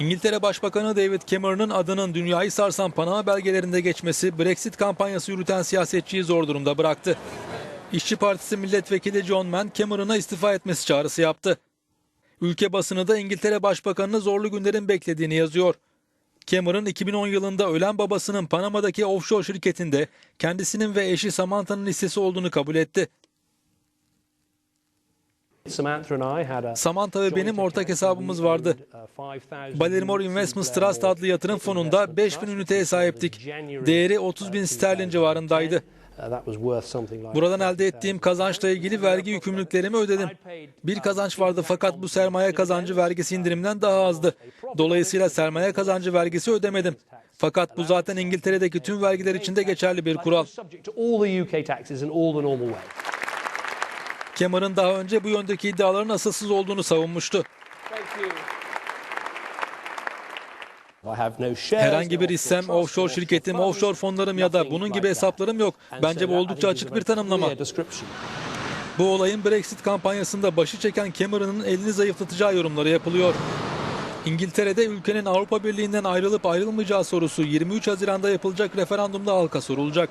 İngiltere Başbakanı David Cameron'ın adının dünyayı sarsan Panama belgelerinde geçmesi Brexit kampanyası yürüten siyasetçiyi zor durumda bıraktı. İşçi Partisi milletvekili John Mann Cameron'a istifa etmesi çağrısı yaptı. Ülke basını da İngiltere Başbakanı'nı zorlu günlerin beklediğini yazıyor. Cameron 2010 yılında ölen babasının Panama'daki offshore şirketinde kendisinin ve eşi Samantha'nın hissesi olduğunu kabul etti. Samantha ve benim ortak hesabımız vardı. Baltimore Investments Trust adlı yatırım fonunda 5000 üniteye sahiptik. Değeri 30 bin sterlin civarındaydı. Buradan elde ettiğim kazançla ilgili vergi yükümlülüklerimi ödedim. Bir kazanç vardı fakat bu sermaye kazancı vergisi indirimden daha azdı. Dolayısıyla sermaye kazancı vergisi ödemedim. Fakat bu zaten İngiltere'deki tüm vergiler için de geçerli bir kural. Cameron daha önce bu yöndeki iddiaların asılsız olduğunu savunmuştu. Herhangi bir hissem, offshore şirketim, offshore fonlarım ya da bunun gibi hesaplarım yok. Bence bu oldukça açık bir tanımlama. Bu olayın Brexit kampanyasında başı çeken Cameron'ın elini zayıflatacağı yorumları yapılıyor. İngiltere'de ülkenin Avrupa Birliği'nden ayrılıp ayrılmayacağı sorusu 23 Haziran'da yapılacak referandumda halka sorulacak.